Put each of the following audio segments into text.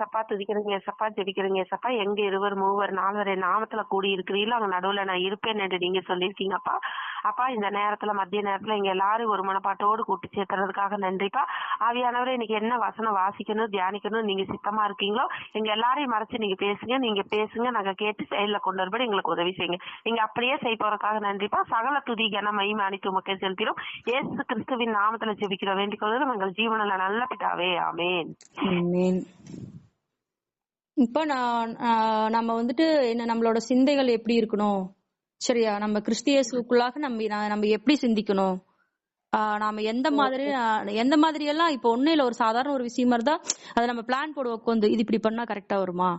ஏசப்பா துதிக்கிறேங்க ஏசப்பா ஜெபிக்கிறேங்க ஏசப்பா எங்க இருவர் மூவர் நால்வரை நாமத்துல கூடி இருக்கிறீங்களோ அங்க நடுவுல நான் இருப்பேன் என்று நீங்க சொல்லியிருக்கீங்கப்பா. அப்பா இந்த நேரத்துல மத்திய நேரத்துல எங்க எல்லாரும் ஒரு மனப்பாட்டோடு கூட்டி சேர்த்துறதுக்காக நன்றிப்பா. ஆவியானவரை இன்னைக்கு என்ன வசனம் வாசிக்கணும் தியானிக்கணும் நீங்க சித்தமா இருக்கீங்களோ எங்க எல்லாரையும் மறைச்சு நீங்க பேசுங்க நீங்க பேசுங்க நாங்க கேட்டு செயல்ல கொண்டு வருபடி எங்களுக்கு உதவி செய்யுங்க. நீங்க அப்படியே செய்பவருக்காக நன்றிப்பா. சகல துதி கன மகிமை அனைத்து உமக்கே செலுத்திடும். ஏசு கிறிஸ்துவின் நாமத்துல ஜெபிக்கிறோம் வேண்டிக் கொள்வதும் எங்கள் ஜீவனில் நல்ல பிதாவே ஆமேன். இப்போ நான் நம்ம வந்துட்டு என்ன நம்மளோட சிந்தைகள் எப்படி இருக்கணும்? சரியா? நம்ம கிறிஸ்தியசுக்குள்ளாக நம்ம நம்ம எப்படி சிந்திக்கணும்? நாம எந்த மாதிரி எந்த மாதிரி எல்லாம் இப்போ ஒண்ணும் இல்ல ஒரு சாதாரண ஒரு விஷயமா இருந்தா அதை நம்ம பிளான் போடுவோம் உட்காந்து இது இப்படி பண்ணா கரெக்டா வருமா?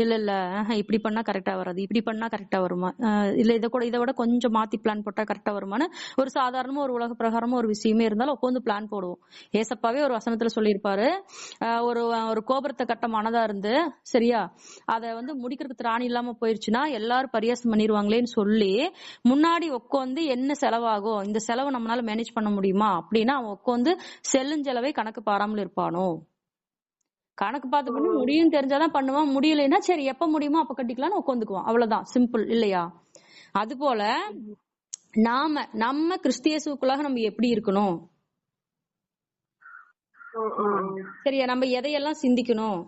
இல்ல இல்ல. ஆஹ் இப்படி பண்ணா கரெக்டா வராது. இப்படி பண்ணா கரெக்டா வருமா? இல்ல இதை கூட இதை விட கொஞ்சம் மாத்தி பிளான் போட்டா கரெக்டா வருமான்னு ஒரு சாதாரணமா ஒரு உலக பிரகாரமா ஒரு விஷயமே இருந்தாலும் உட்காந்து பிளான் போடுவோம். ஏசப்பாவே ஒரு வசனத்துல சொல்லியிருப்பாரு. ஒரு ஒரு கோபுரத்தை கட்ட மனதா இருந்து சரியா? அத வந்து முடிக்கிறதுக்கு திராணி இல்லாம போயிருச்சுன்னா எல்லாரும் பரியாசம் பண்ணிடுவாங்களேன்னு சொல்லி முன்னாடி உட்காந்து என்ன செலவாகும்? இந்த செலவை நம்மளால மேனேஜ் பண்ண முடியுமா? அப்படின்னா அவன் உட்காந்து செல்லுஞ்செலவை கணக்கு பாராமல் இருப்பானோ கணக்கு பார்த்து பண்ணி முடியும் தெரிஞ்சாதான் பண்ணுவான். முடியலைன்னா சரி எப்ப முடியுமோ அப்ப கட்டிக்கலாம்னு உட்காந்துக்குவான். அவ்வளவுதான். சிம்பிள் இல்லையா? அது போல நாம நம்ம கிறிஸ்தியசுக்குள்ளாக நம்ம எப்படி இருக்கணும். சரியா? நம்ம எதையெல்லாம் சிந்திக்கணும்?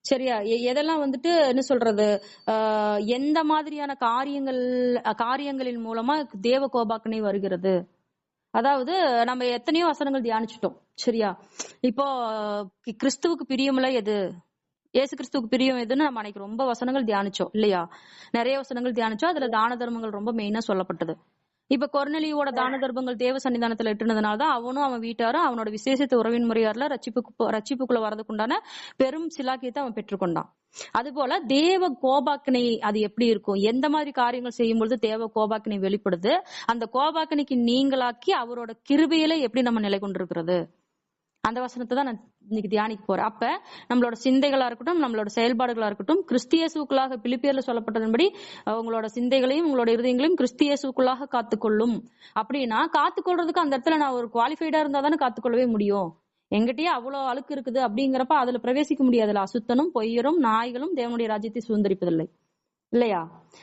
சரியா? எதெல்லாம் வந்துட்டு என்ன சொல்றது? எந்த மாதிரியான காரியங்கள் காரியங்களின் மூலமா தேவ கோபாக்கனை வருகிறது? அதாவது நம்ம எத்தனையோ வசனங்கள் தியானிச்சிட்டோம் சரியா? இப்போ கிறிஸ்துவுக்கு பிரியமில்ல எது? ஏசு கிறிஸ்துவுக்கு பிரியம் எதுன்னு நம்ம அன்னைக்கு ரொம்ப வசனங்கள் தியானிச்சோம் இல்லையா? நிறைய வசனங்கள் தியானிச்சோம் அதுல தான தர்மங்கள் ரொம்ப மெயினா சொல்லப்பட்டது. இப்ப கொர்நெலியோட தான தர்மங்கள் தேவ சன்னிதானத்துல இட்டுனதுனால தான் அவனும் அவன் வீட்டாரும் அவனோட விசேஷத்த உறவின் முறையாறுல ரட்சிப்புக்கு ரட்சிப்புக்குள்ள வரதுக்குண்டான பெரும் சிலாக்கியத்தை அவன் பெற்றுக்கொண்டான். அதுபோல தேவ கோபாக்கினை அது எப்படி இருக்கும்? எந்த மாதிரி காரியங்கள் செய்யும் பொழுது தேவ கோபாக்கினை வெளிப்படுது? அந்த கோபாக்கினைக்கு நீங்களாக்கி அவரோட கிருபையில எப்படி நம்ம நிலை கொண்டிருக்கிறது? அந்த வசனத்தை தான் நான் இன்னைக்கு தியானிக்க போறேன். அப்ப நம்மளோட சிந்தைகளா இருக்கட்டும் நம்மளோட செயல்பாடுகளா இருக்கட்டும் கிறிஸ்தியசுக்குள்ளாக பிலிப்பியர்ல சொல்லப்பட்டதன்படி உங்களோட சிந்தைகளையும் உங்களோட இருதயங்களையும் கிறிஸ்தியசுக்குள்ளாக காத்துக்கொள்ளும். அப்படின்னா காத்துக்கொள்றதுக்கு அந்த இடத்துல நான் ஒரு குவாலிஃபைடா இருந்தா தானே காத்துக்கொள்ளவே முடியும். எங்கிட்டயே அவ்வளவு அழுக்கு இருக்குது அப்படிங்கிறப்ப அதுல பிரவேசிக்க முடியாதுல்ல. அசுத்தனும் பொய்யரும் நாய்களும் தேவனுடைய ராஜ்யத்தை சுதந்திரிப்பதில்லை. இல்லையா?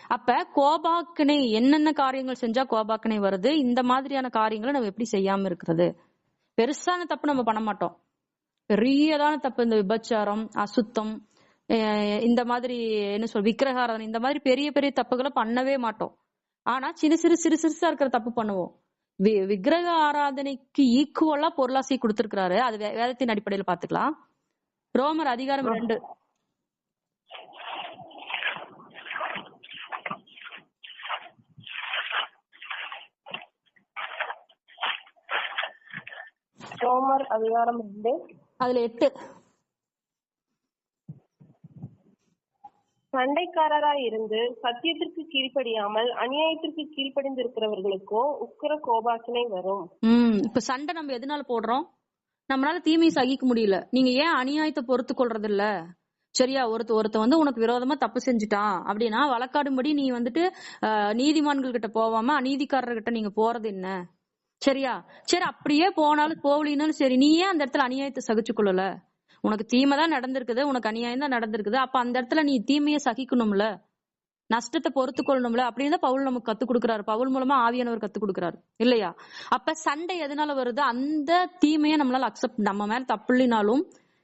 அப்ப கோபாக்கினை என்னென்ன காரியங்கள் செஞ்சா கோபாக்கினை வருது? இந்த மாதிரியான காரியங்களை நம்ம எப்படி செய்யாம இருக்கிறது? பெருசான தப்பு நம்ம பண்ண மாட்டோம். பெரியதான தப்பு இந்த விபச்சாரம் அசுத்தம் இந்த மாதிரி என்ன சொல் விக்கிரகாராதனை இந்த மாதிரி பெரிய பெரிய தப்புகளை பண்ணவே மாட்டோம். ஆனா சிறு சிறு சிறு சிறுசா இருக்கிற தப்பு பண்ணுவோம். வி- விக்கிரக ஆராதனைக்கு ஈக்குவலா பொருளாசி கொடுத்திருக்கிறாரு. அது வேதத்தின் அடிப்படையில பாத்துக்கலாம். ரோமர் அதிகாரம் ரெண்டு. ரோமர் அதிகாரம் ரெண்டு. அதுல எட்டு. சண்டைக்காரராய் இருந்து சத்தியத்திற்கு கீழ்ப்படியாமல் அநியாயத்திற்கு கீழ்ப்படிந்திருக்கிறவர்களுக்கோ உக்கிர கோபாக்கினை வரும். உம் இப்ப சண்டை நம்ம எதனால போடுறோம்? நம்மளால தீமையை சகிக்க முடியல. நீங்க ஏன் அநியாயத்தை பொறுத்து கொள்றது இல்ல சரியா ஒருத்த ஒருத்த வந்து உனக்கு விரோதமா தப்பு செஞ்சுட்டான் அப்படின்னா வழக்காடும்படி நீ வந்துட்டு நீதிமான்கள் கிட்ட போவாம அநீதிக்காரர்கிட்ட நீங்க போறது என்ன? சரியா? சரி அப்படியே போனாலும் போகலினாலும் சரி நீ ஏன் அந்த இடத்துல அநியாயத்தை சகிச்சு கொள்ளல உனக்கு தீமை தான் நடந்திருக்குது உனக்கு அநியாயம் தான் நடந்திருக்குது. அப்ப அந்த இடத்துல நீ தீமையை சகிக்கணும்ல? நஷ்டத்தை பொறுத்து கொள்ளணும்ல அப்படின்னு தான் பவுல் நமக்கு கத்து கொடுக்குறாரு. பவுல் மூலமா ஆவியானவர் கத்து கொடுக்குறாரு. இல்லையா? அப்ப சண்டை எதனால வருது? அந்த தீமையை நம்மளால அக்செப்ட் நம்ம மேல தப்பு இல்லைனாலும்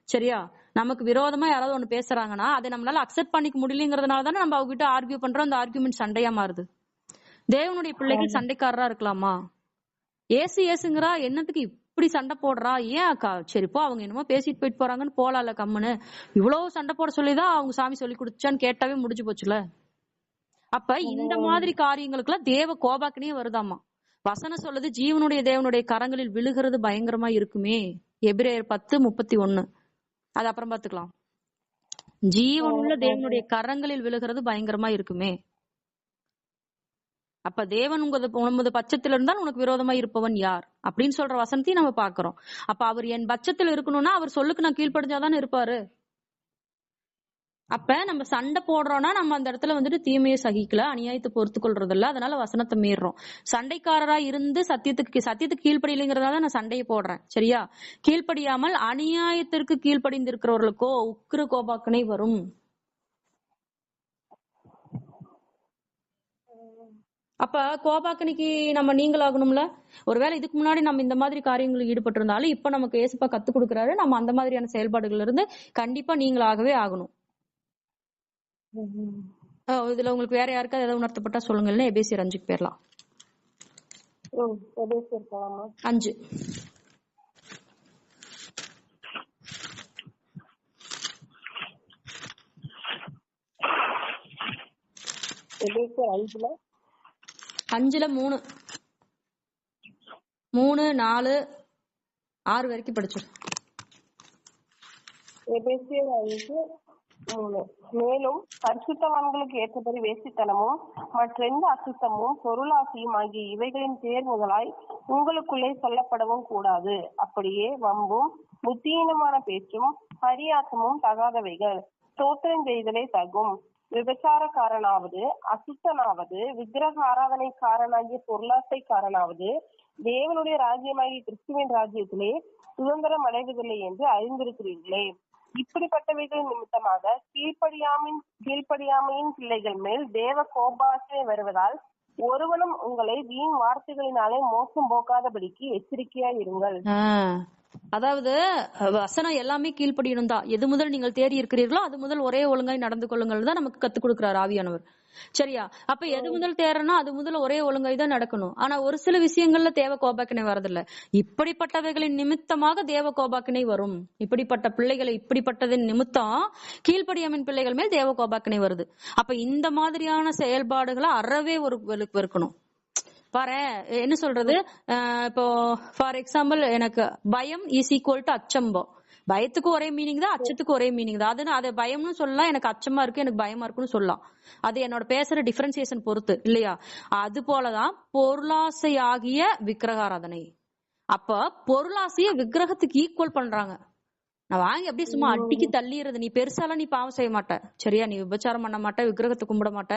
சரியா? நமக்கு விரோதமா யாராவது ஒண்ணு பேசுறாங்கன்னா அதை நம்மளால அக்செப்ட் பண்ணிக்க முடியலங்கிறதுனால தானே நம்ம அவங்க கிட்ட ஆர்கியூ பண்றோம். அந்த ஆர்கியூமெண்ட் சண்டையா மாறுது. தேவனுடைய பிள்ளைகள் சண்டைக்காரரா இருக்கலாமா? ஏசு ஏசுங்கிறா என்னத்துக்கு இப்படி சண்டை போடுறா? ஏன் அக்கா? சரி போ அவங்க என்னமோ பேசிட்டு போயிட்டு போறாங்கன்னு போலாம்ல கம்முன்னு. இவ்வளவு சண்டை போட சொல்லிதான் அவங்க சாமி சொல்லி கொடுத்துச்சான்னு கேட்டாவே முடிஞ்சு போச்சுல. அப்ப இந்த மாதிரி காரியங்களுக்குலாம் தேவ கோபாக்கினே வருதாமா? வசனம் சொல்லுது ஜீவனுடைய தேவனுடைய கரங்களில் விழுகிறது பயங்கரமா இருக்குமே. எபிரேயர் பத்து முப்பத்தி ஒண்ணு அது அப்புறம் பாத்துக்கலாம் ஜீவனுள்ள தேவனுடைய கரங்களில் விழுகிறது பயங்கரமா இருக்குமே. அப்ப தேவன் உங்களது உனது பட்சத்தில் இருந்தால் உனக்கு விரோதமா இருப்பவன் யார்? அப்படின்னு சொல்ற வசனத்தையும் நம்ம பாக்குறோம் அப்ப அவர் என் பட்சத்தில் இருக்கணும்னா அவர் சொல்லுக்கு நான் கீழ்ப்படிஞ்சாதானே இருப்பாரு? அப்ப நம்ம சண்டை போடுறோம்னா நம்ம அந்த இடத்துல வந்துட்டு தீமையை சகிக்கல அநியாயத்தை பொறுத்து கொள்றது இல்ல அதனால வசனத்தை மீறுறோம். சண்டைக்காரரா இருந்து சத்தியத்துக்கு சத்தியத்துக்கு கீழ்ப்படியிலைங்கிறதால நான் சண்டையை போடுறேன். சரியா? கீழ்ப்படியாமல் அநியாயத்திற்கு கீழ்ப்படிந்திருக்கிறவர்களுக்கோ உக்கிர கோபாக்கனை வரும். அப்ப கோபாக்கனிக்கு நம்ம நீங்களாகணும்ல? ஒருவேளை இதுக்கு முன்னாடி நம்ம இந்த மாதிரி காரியங்களில் ஈடுபட்டு இருந்தாலும் இப்ப நமக்கு ஏசப்பா கத்து கொடுக்கறாரு நம்ம அந்த மாதிரியான செயல்பாடுகள்ல இருந்து கண்டிப்பா நீங்களாகவே ஆகணும். இதுல உங்களுக்கு வேற யாருக்காவது ஏதாவது உணர்த்தப்பட்டா சொல்லுங்க இல்லைன்னா எபேசியர் அஞ்சுக்கு போயிடலாம் ம் எபேசியர் போலாமா அஞ்சு. எபேசியர் அஞ்சுல? அஞ்சுல மூணு. மூணு நாலு ஆறு வரைக்கும் படிச்சிரு. மூணு. மேலும் பரிசுத்தவான்களுக்கு ஏற்றபடி வேசித்தனமும் மற்றெந்த அசுத்தமும் பொருளாசியும் ஆகிய இவைகளின் தேர்வுகளாய் உங்களுக்குள்ளே சொல்லப்படவும் கூடாது. அப்படியே வம்பும் புத்தியீனமான பேச்சும் பரியாசமும் தகாதவைகள். ஸ்தோத்திரம் செய்தலே தகும். விபச்சாரக்காரனாவது அசுத்தனாவது விக்கிரக ஆராதனைக்காரனாகிய பொருளாசைக்காரனாவது தேவனுடைய ராஜ்யமாகிய கிறிஸ்துவின் ராஜ்யத்திலே சுதந்திரம் அடைவதில்லை என்று அறிந்திருக்கிறீர்களே. இப்படிப்பட்டவைகளின் நிமித்தமாக கீழ்ப்படியாமின் கீழ்ப்படியாமையின் பிள்ளைகள் மேல் தேவ கோபாசனை வருவதால் ஒருவனும் உங்களை வீண் வார்த்தைகளினாலே மோசம் போக்காதபடிக்கு எச்சரிக்கையா இருங்கள் அதாவது வசனம் எல்லாமே கீழ்ப்படியணும் தான் எது முதல் நீங்கள் தேறி இருக்கிறீர்களோ அது முதல் ஒரே ஒழுங்காய் நடந்து கொள்ளுங்கள் தான் நமக்கு கத்துக் கொடுக்கிறார் ஆவியானவர். சரியா? அப்ப எது முதல் தேறனா அது முதல்ல ஒரே ஒழுங்காய் தான் நடக்கணும். ஆனா ஒரு சில விஷயங்கள்ல தேவ கோபாக்கினை வரதில்ல இப்படிப்பட்டவைகளின் நிமித்தமாக தேவ கோபாக்கினை வரும். இப்படிப்பட்ட பிள்ளைகளை இப்படிப்பட்டதின் நிமித்தம் கீழ்ப்படியாமின் பிள்ளைகள் மேல் தேவ கோபாக்கினை வருது. அப்ப இந்த மாதிரியான செயல்பாடுகளை அறவே ஒரு இருக்கணும் வரேன் என்ன சொல்றது? இப்போ ஃபார் எக்ஸாம்பிள் எனக்கு பயம் இஸ் ஈக்குவல் டு அச்சம்போ. பயத்துக்கு ஒரே மீனிங் தான் அச்சத்துக்கு ஒரே மீனிங் தான். அது அது பயம்னு சொல்லலாம் எனக்கு அச்சமா இருக்கு எனக்கு பயமா இருக்குன்னு சொல்லலாம். அது என்னோட பேசுற டிஃபரன்சியேஷன் பொறுத்து இல்லையா? அது போலதான் பொருளாசையாகிய விக்கிரகாராதனை. அப்ப பொருளாசைய விக்கிரகத்துக்கு ஈக்குவல் பண்றாங்க. நான் வாங்கி அப்படியே சும்மா அட்டிக்கு தள்ளிடுறது. நீ பெருசாலாம் நீ பாவம் செய்ய மாட்ட. சரியா? நீ விபச்சாரம் பண்ண மாட்ட விக்கிரகத்தை கும்பிட மாட்ட.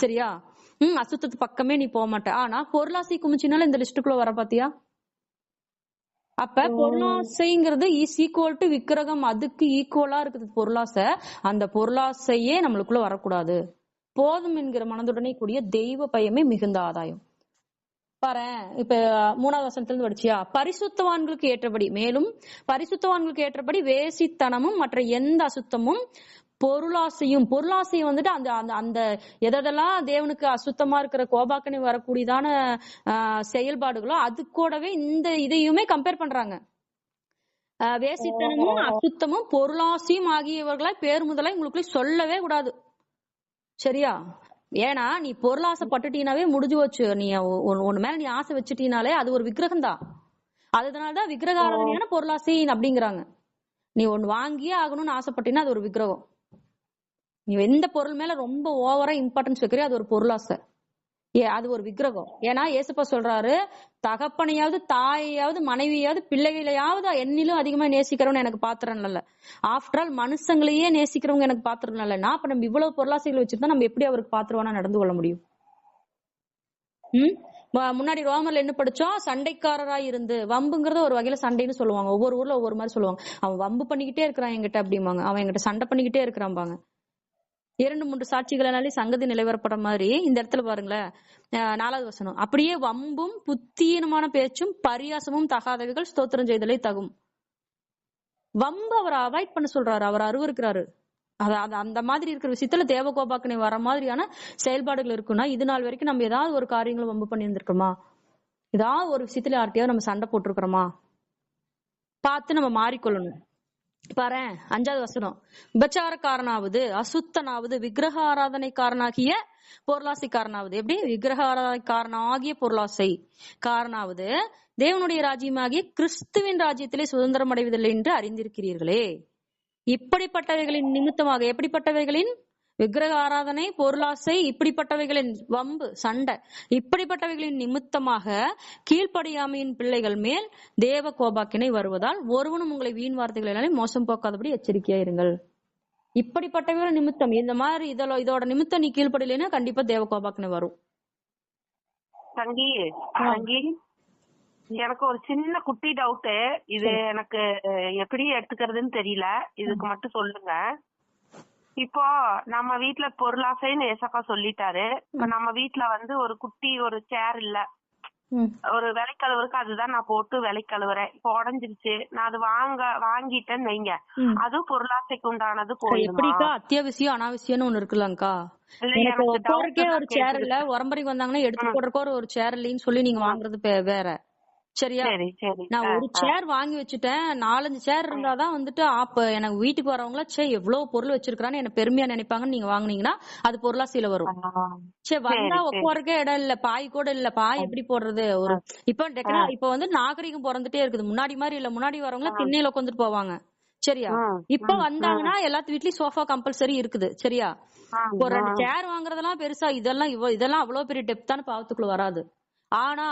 சரியா? ஹம் அசுத்தத்து பக்கமே நீ போக மாட்ட. ஆனா பொருளாசை குமிச்சினால இந்த லிஸ்டுக்குள்ள வர பாத்தியா? அப்ப பொருளாசைங்கிறது இஸ் ஈக்குவல் டு விக்கிரகம் அதுக்கு ஈக்குவலா இருக்குது பொருளாசை. அந்த பொருளாசையே நம்மளுக்குள்ள வரக்கூடாது. போதும் என்கிற மனதுடனே கூடிய தெய்வ பயமே மிகுந்த ஆதாயம். பாரேன் இப்ப மூணாவது வசனத்துல இருந்து படிச்சியா? பரிசுத்தவான்களுக்கு ஏற்றபடி மேலும் பரிசுத்தவான்களுக்கு ஏற்றபடி வேசித்தனமும் மற்ற எந்த அசுத்தமும் பொருளாசையும் பொருளாசை வந்துட்டு அந்த அந்த அந்த எதெல்லாம் தேவனுக்கு அசுத்தமா இருக்கிற கோபாக்கனை வரக்கூடியதான ஆஹ் செயல்பாடுகளோ அது கூடவே இந்த இதையுமே கம்பேர் பண்றாங்க. வேசித்தனமும் அசுத்தமும் பொருளாசையும் ஆகியவர்களாய் பேர் முதலாய் உங்களுக்குள்ள சொல்லவே கூடாது. சரியா? ஏன்னா நீ பொருளாசை பட்டுட்டீனாவே முடிஞ்சு வச்சு நீ ஒ- ஒண்ணு மேல நீ ஆசை வச்சுட்டீனாலே அது ஒரு விக்கிரகம் தான் அதனாலதான் விக்கிரக ஆராதனையான பொருளாசை அப்படிங்கிறாங்க. நீ ஒண்ணு வாங்கியே ஆகணும்னு ஆசைப்பட்டீங்கன்னா அது ஒரு விக்கிரகம். நீ எந்த பொருள் மேல ரொம்ப ஓவரா இம்பார்ட்டன்ஸ் வைக்கிறியோ அது ஒரு பொருளாசை. ஏ அது ஒரு விக்கிரகம். ஏன்னா ஏசப்பா சொல்றாரு தகப்பனையாவது தாயையாவது மனைவியாவது பிள்ளைகளையாவது என்னிலும் அதிகமா நேசிக்கிறவன் எனக்கு பாத்திரம் ஆஃப்டர் ஆல் மனுஷங்களையே நேசிக்கிறவங்க எனக்கு பாத்திரம் நான் அப்ப நம்ம இவ்வளவு பொருளாசைகள் வச்சிருந்தா நம்ம எப்படி அவருக்கு பாத்திரவானா நடந்து கொள்ள முடியும்? ம்? முன்னாடி ரோமர்ல என்ன படிச்சோம்? சண்டைக்காரரா இருந்து. வம்புங்கிறது ஒரு வகையில சண்டைன்னு சொல்லுவாங்க. ஒவ்வொரு ஊர்ல ஒவ்வொரு மாதிரி சொல்லுவாங்க. அவன் வம்பு பண்ணிக்கிட்டே இருக்கிறான் என்கிட்ட அப்படிம்பாங்க. அவன் என்கிட்ட சண்டை பண்ணிக்கிட்டே இருக்கிறான்பாங்க இரண்டு மூன்று சாட்சிகளினாலே சங்கதி நிலைவரப்பட மாதிரி இந்த இடத்துல பாருங்களேன். நாலாவது வசனம். அப்படியே வம்பும் புத்தீனமான பேச்சும் பரியாசமும் தகாதவைகள் ஸ்தோத்திரம் செய்தலே தகும். வம்பு அவர் அவாய்ட் பண்ண சொல்றாரு. அவர் அருவருக்கிறாரு. அது அந்த மாதிரி இருக்கிற விஷயத்துல தேவகோபாக்கனை வர மாதிரியான செயல்பாடுகள் இருக்குன்னா இது நாள் வரைக்கும் நம்ம ஏதாவது ஒரு காரியங்களை வம்பு பண்ணி இருந்திருக்கோமா ஏதாவது ஒரு விஷயத்துல யார்கிட்டயாவது நம்ம சண்டை போட்டிருக்கிறோமா? பார்த்து நம்ம மாறிக்கொள்ளணும். பாரு அஞ்சாவது வசனம். விபச்சாரக்காரனாவது அசுத்தனாவது விக்கிரக ஆராதனைக்காரனாகிய பொருளாசைக்காரனாவது. எப்படி? விக்கிரக ஆராதனைக்காரனாகிய பொருளாசை காரணாவது தேவனுடைய ராஜ்யமாகிய கிறிஸ்துவின் ராஜ்யத்திலே சுதந்திரம் அடைவதில்லை என்று அறிந்திருக்கிறீர்களே. இப்படிப்பட்டவைகளின் நிமித்தமாக எப்படிப்பட்டவைகளின்? விக்கிரக ஆராதனை பொருளாசை இப்படிப்பட்டவைகளின் வம்பு சண்டை இப்படிப்பட்டவைகளின் நிமித்தமாக கீழ்ப்படியாமையின் பிள்ளைகள் மேல் தேவ கோபாக்கினை வருவதால் ஒருவனும் உங்களை வீண் வார்த்தைகளினாலே மோசம் போக்காதபடி எச்சரிக்கையா இருங்கள். இப்படிப்பட்டவர்கள் நிமித்தம் இந்த மாதிரி இதோ இதோட நிமித்தம் நீ கீழ்ப்படலைன்னா கண்டிப்பா தேவ கோபாக்கனை வரும். தங்கி தங்கி எனக்கு ஒரு சின்ன குட்டி டவுட் இது எனக்கு எப்படி எடுத்துக்கிறதுன்னு தெரியல. இதுக்கு மட்டும் சொல்லுங்க. இப்போ நம்ம வீட்ல பொருளாசைன்னு ஏசப்பா சொல்லிட்டாரு. இப்ப நம்ம வீட்ல வந்து ஒரு குட்டி ஒரு சேர் இல்ல. ஒரு விலை கழுவுறதுக்கு அதுதான் நான் போட்டு விலை கழுவுறேன் இப்போ உடஞ்சிருச்சு. நான் அது வாங்க வாங்கிட்டேன்னு வைங்க. அதுவும் பொருளாசைக்கு உண்டானது எப்படிக்கா அத்தியாவசியம் அனாவசியம்னு ஒண்ணு இருக்குல்லங்கா? எனக்கு தான் ஒரு சேர். இல்ல. உரம்பரைக்கு வந்தாங்கன்னா எடுத்து போடுறக்கோ ஒரு- சேர் இல்லைன்னு சொல்லி நீங்க வாங்குறது வேற. சரியா? சரி சரி. நான் ஒரு. சேர் வாங்கி வச்சுட்டேன். நாலஞ்சு சேர் இருந்தாதான் வந்துட்டு ஆப்ப எனக்கு வீட்டுக்கு வரவங்கள சே எவ்வளவு பொருள் வச்சிருக்கான்னு என்ன பெருமையா நினைப்பாங்கன்னு நீங்க வாங்குனீங்கன்னா அது பொருளாசையில வரும். ஆ. சே வந்தா. உட்காருக்கே இடம் இல்ல பாய் கூட இல்ல பாய் எப்படி போடுறது? ஒரு இப்ப டெக்னா இப்ப வந்து நாகரிகம் பிறந்துட்டே இருக்குது. முன்னாடி மாதிரி இல்ல முன்னாடி வரவங்கள திண்ணையில உட்காந்துட்டு போவாங்க. சரியா? இப்ப வந்தாங்கன்னா எல்லாத்து வீட்லயும் சோஃபா கம்பல்சரி இருக்குது. சரியா? ஒரு ரெண்டு சேர் வாங்குறதெல்லாம் பெருசா இதெல்லாம் இதெல்லாம் அவ்வளவு பெரிய டெப்தான பாவத்துக்குள்ள வராது. ஆனா.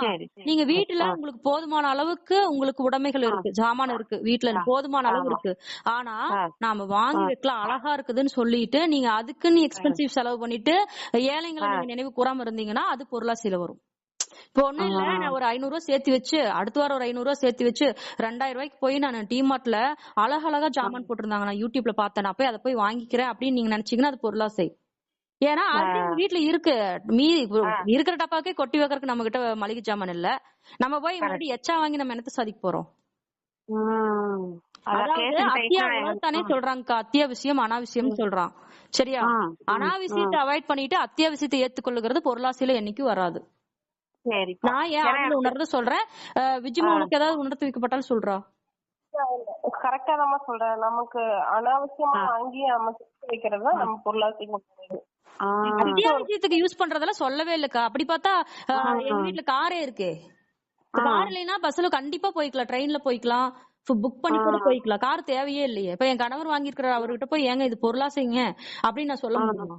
நீங்க வீட்டுல உங்களுக்கு போதுமான அளவுக்கு உங்களுக்கு உடைமைகள் இருக்கு. ஜாமான் இருக்கு. வீட்டுல போதுமான அளவு இருக்கு. ஆனா. நாம வாங்கி வைக்கலாம். அழகா இருக்குதுன்னு சொல்லிட்டு நீங்க அதுக்குன்னு எக்ஸ்பென்சிவ் செலவு பண்ணிட்டு ஏழைங்களை நீங்க நினைவு கூறாம இருந்தீங்கன்னா அது பொருளாசையில வரும். இப்போ ஒண்ணும் இல்ல. நான் ஒரு ஐநூறு ரூபாய் சேர்த்து வச்சு அடுத்த வாரம் ஒரு ஐநூறு ரூபாய் சேர்த்து வச்சு ரெண்டாயிரம் ரூபாய்க்கு போய் நான் டிமார்ட்ல அழகழகா ஜாமான் போட்டிருந்தாங்க. நான் யூடியூப்ல பார்த்தேன். நான் போய் அதை போய் வாங்கிக்கிறேன் அப்படின்னு நீங்க நினைச்சீங்கன்னா அது பொருளாசை ஏன்னா வீட்டுல இருக்கு. மீ இருக்கிற டப்பாக்கே கொட்டி வைக்கிறதுக்கு நம்ம கிட்ட மளிகை ஜாமான் இல்ல. நம்ம போய் மறுபடியும் எச்சா வாங்கி நம்ம என்னத்த சாதிக்க போறோம். தானே சொல்றாங்கக்கா. அத்தியாவசியம் அனாவசியம் சொல்றான். சரியா? அனாவசியத்தை அவாய்ட் பண்ணிட்டு அத்தியாவசியத்தை ஏத்துக்கொள்ளுகிறது பொருளாசையில என்னைக்கும் வராது. நான் ஏன் உணர்ந்து சொல்றேன்? விஜிமா உனக்கு ஏதாவது உணர்த்து வைக்கப்பட்டாலும் சொல்றா? கரெக்டா தான் சொல்றேன். நமக்கு அனாவசியமா வாங்கி நம்ம வைக்கிறது தான் நம்ம பொருளாதாரம் ஆ, அத்தியாவசியத்துக்கு யூஸ் பண்றதெல்லாம் சொல்லவே இல்லக்கா. அப்படி பார்த்தா எங்க வீட்டுல காரே இருக்கே. கார் இல்லைன்னா பஸ்ல கண்டிப்பா போய்க்கலாம். ட்ரெயின்ல போய்க்கலாம். புக் பண்ணி கூட போய்க்கலாம். கார் தேவையே இல்லையே. இப்ப என் கணவர் வாங்கியிருக்கிற அவர்கிட்ட போய் ஏங்க இது பொருளாசைங்க. அப்படின்னு நான் சொல்ல முடியுமா.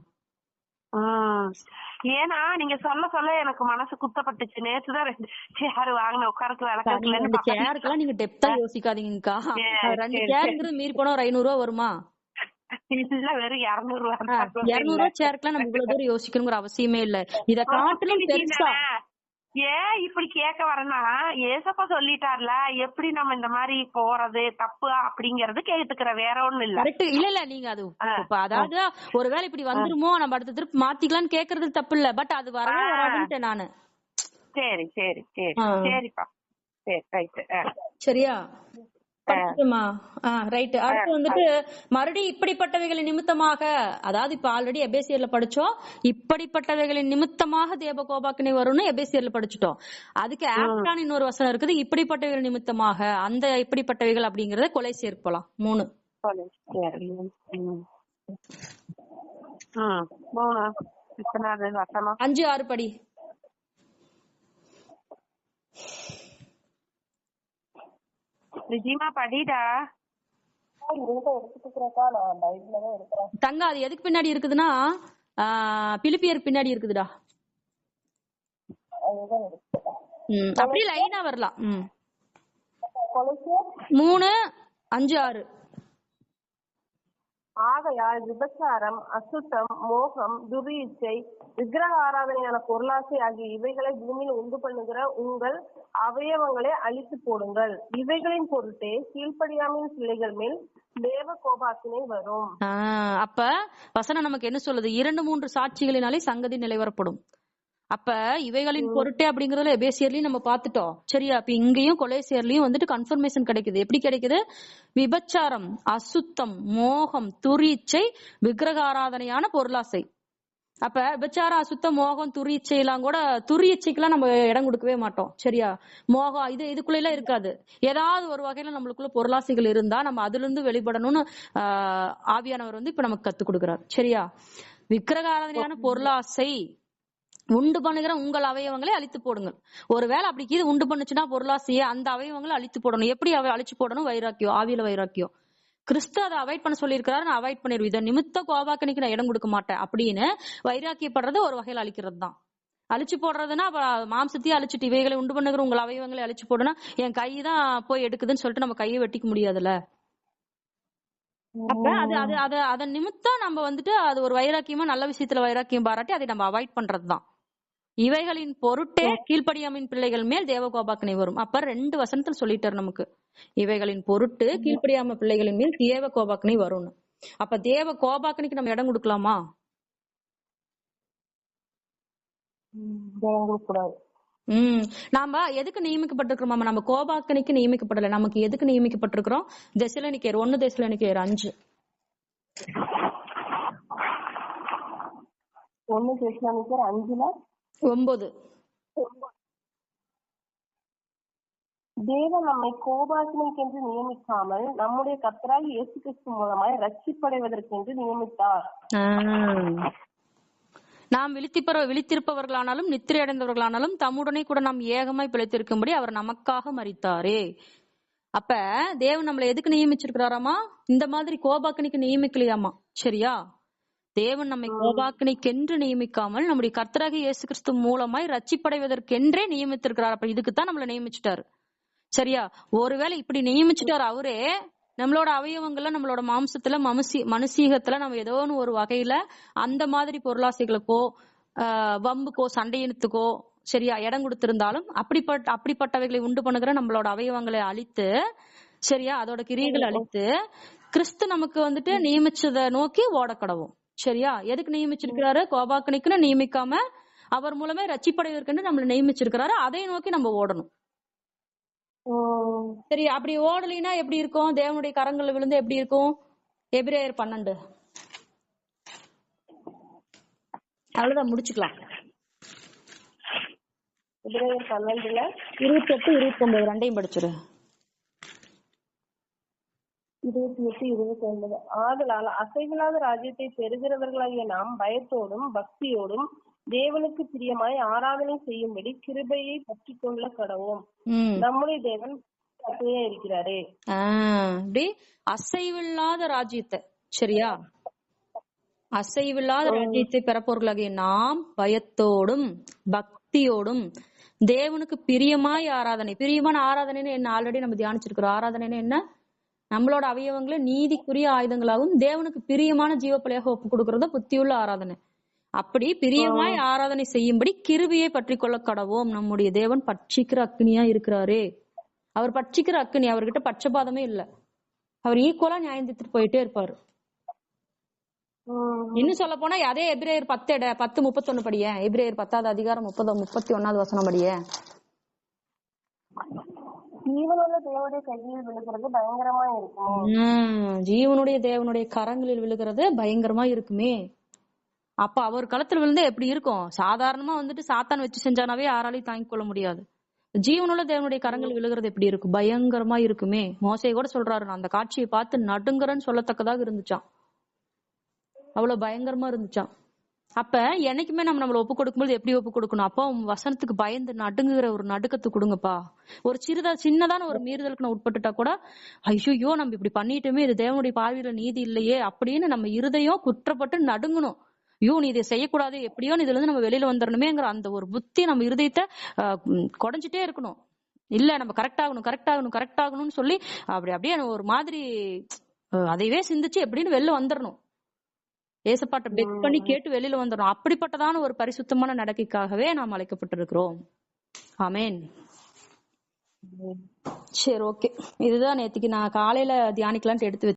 ஏன்னா நீங்க சொல்ல சொல்ல எனக்கு மனசு குத்தப்பட்டுச்சு. நேத்து தான் ரெண்டு சேர் வாங்கின உட்காரக்கு விளக்கலன்னு சேருக்கெல்லாம் நீங்க டெப்தா யோசிக்காதீங்கக்கா. ரெண்டு சரி, சேருங்கிறது மீறி போனா ஒரு ஐநூறு ரூபா வருமா? இல்ல வெறும் இருநூறு ரூபா இருநூறு ரூபா சேருக்குலாம் நம்ம இவ்வளவு தூரம் யோசிக்கணுங்கிற அவசியமே இல்ல. இத காட்டிலும் பெருசா ஏன் இப்படி கேட்க வரேன்னா ஏசப்பா சொல்லிட்டார்ல எப்படி நம்ம இந்த மாதிரி போறது தப்பு அப்படிங்கறது கேட்டுக்கிற வேற ஒண்ணும் இல்ல. கரெக்ட் இல்ல இல்ல நீங்க அது அதாவது ஒருவேளை இப்படி வந்துருமோ நம்ம அடுத்த திருப்பி மாத்திக்கலாம்னு கேக்குறது தப்பு இல்ல. பட் அது வரவே வராதுன்ட்டு நானு. சரி சரி சரி. சரிப்பா. சரி ரைட்டு சரியா? ரைட் அடுத்து வந்துட்டு மறுபடியும் இப்படிப்பட்டவைகளின் நிமித்தமாக அதாவது இப்ப ஆல்ரெடி எபேசியர்ல படிச்சோம். இப்படிப்பட்டவைகளின் நிமித்தமாக தேவ கோபாக்கினை வரும்னு எபேசியர்ல படிச்சுட்டோம். அதுக்கு ஆப்டான இன்னொரு வசனம் இருக்குது. இப்படிப்பட்டவைகள் நிமித்தமாக அந்த இப்படிப்பட்டவைகள் அப்படிங்கறத கொலை சேர்க்கலாம் மூணு. அஞ்சு ஆறு படி. விஜயமா படிடா தங்க அது எதுக்கு பின்னாடி இருக்குதுன்னா ஆஹ் பிலிப்பியருக்கு பின்னாடி இருக்குதுடா. அப்படியே லைனா வரலாம். மூணு அஞ்சு ஆறு. ஆகையால் விபச்சாரம் அசுத்தம் மோகம் துரியச்சை விக்கிரக ஆராதனையான பொருளாசை ஆகிய இவைகளை பூமியில் உண்டு பண்ணுகிற உங்கள் அவயவங்களை அழித்து போடுங்கள். இவைகளின் பொருட்டே கீழ்ப்படியாமையின் பிள்ளைகள் மேல் தேவ கோபாக்கினை வரும் அப்ப வசனம் நமக்கு என்ன சொல்லுது? இரண்டு மூன்று சாட்சிகளினாலே சங்கதி நிலைவரப்படும் அப்ப இவைகளின் பொருட்டே அப்படிங்கறதுல எபேசியர்லயும் நம்ம பார்த்துட்டோம். சரியா? அப்ப இங்கேயும் கொலேசியர்லயும் வந்துட்டு கன்ஃபர்மேஷன் கிடைக்குது. எப்படி கிடைக்குது? விபச்சாரம் அசுத்தம் மோகம் துரீச்சை விக்கிரக ஆராதனையான பொருளாசை. அப்ப விபச்சாரம் அசுத்தம் மோகம் துரியச்சை எல்லாம் கூட துரியச்சைக்கெல்லாம் நம்ம இடம் கொடுக்கவே மாட்டோம். சரியா? மோகம் இது இதுக்குள்ள எல்லாம் இருக்காது. ஏதாவது ஒரு வகையில நம்மளுக்குள்ள பொருளாசைகள் இருந்தா நம்ம அதுல இருந்து வெளிப்படணும்னு ஆஹ் ஆவியானவர் வந்து இப்ப நமக்கு கத்து கொடுக்கிறார். சரியா? விக்கிரக ஆராதனையான பொருளாசை உண்டு பண்ணுகிற உங்கள் அவயவங்களை அழித்து போடுங்கள். ஒருவேளை அப்படி இது உண்டு பண்ணுச்சுன்னா பொருளாசையை அந்த அவயவங்களை அழித்து போடணும். எப்படி அவ அழிச்சு போடணும்? வைராக்கியம் ஆவியில வைராக்கியம் கிறிஸ்து அதை அவாய்ட் பண்ண சொல்லியிருக்கிறாரு. நான் அவாய்ட் பண்ணிடுவேன். இதை நிமித்த கோபாக்கணிக்கு நான் இடம் கொடுக்க மாட்டேன். அப்படின்னு வைராக்கியப்படுறது ஒரு வகையில அழிக்கிறது தான். அழிச்சு போடுறதுன்னா அப்ப மாம்சத்தையே அழிச்சிட்டு இவைகளை உண்டு பண்ணுகிற உங்கள் அவயவங்களை அழிச்சு போடுனா என் கை தான் போய் எடுக்குதுன்னு சொல்லிட்டு நம்ம கையை வெட்டிக்க முடியாதுல்ல? அப்ப அது அது அத அதன் நிமித்தம் நம்ம வந்துட்டு அது ஒரு வைராக்கியமா நல்ல விஷயத்துல வைராக்கியம் பாராட்டி அதை நம்ம அவாய்ட் பண்றதுதான் இவைகளின் பொருட்டே கீழ்ப்படியாமின் பிள்ளைகள் மேல் தேவகோபாக்கனை வரும். அப்ப ரெண்டு வசனத்துல சொல்லிட்டாரு நமக்கு. இவைகளின் பொருட்டு கீழ்ப்படியாம பிள்ளைகளின் மேல் தேவ கோபாக்கனை வரும்னு. அப்ப தேவ கோபாக்கனைக்கு நம்ம இடம் கொடுக்கலாமா? உம் நாம எதுக்கு நியமிக்கப்பட்டிருக்கிறோம் நம்ம கோபாக்கனைக்கு நியமிக்கப்படல. நமக்கு எதுக்கு நியமிக்கப்பட்டிருக்கிறோம்? தெசலனிக்கேர் ஒன்னு தெசலனிக்கேர் அஞ்சு. ஒண்ணு கிருஷ்ணானிக்கர் அஞ்சுல ஒன்பது. தேவன் நம்மை கோபாக்கினைக்கென்று நியமிக்காமல் நம்முடைய கர்த்தராகி இயேசு கிறிஸ்து மூலமாய் ரட்சிப்படைவதற்கென்று நியமித்தார். நாம் விழித்திப்பற விழித்திருப்பவர்களானாலும் நித்திரை அடைந்தவர்களானாலும் தம்முடனே கூட நாம் ஏகமாய் பிழைத்திருக்கும்படி அவர் நமக்காக மரித்தாரே. அப்ப தேவன் நம்மளை எதுக்கு நியமிச்சிருக்கிறாராமா? இந்த மாதிரி கோபாக்கனிக்கு நியமிக்கலையாமா? சரியா? தேவன் நம்மை கோபாக்கனிக்கென்று நியமிக்காமல் நம்முடைய கர்த்தராகிய இயேசு கிறிஸ்து மூலமாய் ரட்சிப்படைவதற்கென்றே நியமித்திருக்கிறார். அப்ப இதுக்கு தான் நம்மளை நியமிச்சிட்டாரு. சரியா? ஒருவேளை இப்படி நியமிச்சிட்டாரு அவரே நம்மளோட அவயவங்கள்ல நம்மளோட மாம்சத்துல மனுஷி மனுஷீகத்துல நம்ம ஏதோ ஒரு வகையில அந்த மாதிரி பொருளாசைகளுக்கோ வம்புக்கோ சண்டையினத்துக்கோ சரியா இடம் கொடுத்திருந்தாலும் அப்படிப்பட்ட அப்படிப்பட்டவைகளை உண்டு பண்ணுகிற நம்மளோட அவயவங்களை அழித்து சரியா அதோட கிரியைகளை அழித்து கிறிஸ்து நமக்கு வந்துட்டு நியமிச்சதை நோக்கி ஓடக்கடவும். சரியா? எதுக்கு நியமிச்சிருக்கிறாரு? கோபாக்கணிக்குன்னு நியமிக்காம அவர் மூலமே ரட்சிப்படைவதற்கென்று நம்மளை நியமிச்சிருக்கிறாரு. அதை நோக்கி நம்ம ஓடணும். சரி அப்படி ஓடலைன்னா எப்படி இருக்கும்? தேவனுடைய கரங்கள்ல விழுந்து எப்படி இருக்கும்? எபிரேயர் பன்னெண்டு. அவ்வளவுதான் முடிச்சுக்கலாம். எபிரேயர் பன்னெண்டுல இருபத்தி எட்டு இருபத்தி ஒன்பது ரெண்டையும் படிச்சிரு. இருபத்தி எட்டு இருபத்தி ஒன்பது. ஆதலால் அசைவில்லாத ராஜ்யத்தை பெறுகிறவர்களாகிய நாம் பயத்தோடும் பக்தியோடும் தேவனுக்கு பிரியமாய் ஆராதனை செய்யும்படி கிருபையை பற்றி கொள்ள கடவோம் நம்முடைய தேவன் பக்தியா இருக்கிறாரே. ஆஹ் இப்படி அசைவில்லாத ராஜ்யத்தை சரியா? அசைவில்லாத ராஜ்யத்தை பெறப்போர்களாகிய நாம் பயத்தோடும் பக்தியோடும் தேவனுக்கு பிரியமாய் ஆராதனை பிரியமான ஆராதனைன்னு என்ன ஆல்ரெடி நம்ம தியானிச்சிருக்கிறோம். ஆராதனைன்னு என்ன? நம்மளோட அவயவங்களை நீதிக்குரிய ஆயுதங்களாகவும் தேவனுக்கு பிரியமான ஜீவப்பலியாக ஒப்பு கொடுக்கறத புத்தியுள்ள ஆராதனை. அப்படி பிரியமாய் ஆராதனை செய்யும்படி கிருபியை பற்றி கொள்ள கடவோம். நம்முடைய தேவன் பட்சிக்கிற அக்னியா இருக்கிறாரே. அவர் பட்சிக்கிற அக்னி அவர்கிட்ட பட்சபாதமே இல்ல. அவர் ஈக்குவலா நியாயம் தீர்த்துட்டு போயிட்டே இருப்பாரு. இன்னும் சொல்ல போனா அதே எபிரேயர் பத்து இட பத்து முப்பத்தொன்னு படிய. எபிரேயர் பத்தாவது அதிகாரம் முப்பது முப்பத்தி ஒன்னாவது வசனம் படிய. ஜீவனுள்ள தேவனுடைய கையில் விழுகிறது பயங்கரமா இருக்கும். உம் ஜீவனுடைய தேவனுடைய கரங்களில் விழுகிறது பயங்கரமா இருக்குமே. அப்ப அவர் களத்துல விழுந்தா எப்படி இருக்கும்? சாதாரணமா வந்துட்டு சாத்தான் வச்சு செஞ்சானாவே யாராலையும் தாங்கிக் கொள்ள முடியாது. ஜீவனுள்ள தேவனுடைய கரங்கள் விழுகிறது எப்படி இருக்கும்? பயங்கரமா இருக்குமே. மோசை கூட சொல்றாரு நான் அந்த காட்சியை பார்த்து நடுங்கறன்னு சொல்லத்தக்கதாக இருந்துச்சான் அவ்வளவு பயங்கரமா இருந்துச்சான் அப்ப என்னைக்குமே நம்ம நம்மள ஒப்பு கொடுக்கும்போது எப்படி ஒப்பு கொடுக்கணும்? அப்போ வசனத்துக்கு பயந்து நடுங்குகிற ஒரு நடுக்கத்தை கொடுங்கப்பா. ஒரு சிறிதா சின்னதான ஒரு மீறுதலுக்கு நான் உட்பட்டுட்டா கூட ஐயோ நம்ம இப்படி பண்ணிட்டோமே இது தேவனுடைய பார்வையில நீதி இல்லையே அப்படின்னு நம்ம இருதயம் குற்றப்பட்டு நடுங்கணும். ஐயோ நீ இதை செய்யக்கூடாது எப்படியோ இதுல இருந்து நம்ம வெளியில வந்துடணுமேங்கிற அந்த ஒரு புத்தி நம்ம இருதயத்தை ஆஹ், குடைஞ்சிட்டே இருக்கணும். இல்ல நம்ம கரெக்ட் ஆகணும் கரெக்ட் ஆகணும் கரெக்ட் ஆகணும்னு சொல்லி அப்படி அப்படியே ஒரு மாதிரி அதையவே சிந்திச்சு எப்படின்னு வெளில வந்துடணும் ஏசப்பாட்ட பெக் பண்ணி கேட்டு வெளியில வந்துடணும் அப்படிப்பட்டதான ஒரு பரிசுத்தமான நடக்கைக்காகவே நாம் அழைக்கப்பட்டிருக்கிறோம். ஆமென். சரி ஓகே. இதுதான் நேத்திக்கு நான் காலையில தியானிக்கலான்ட்டு எடுத்து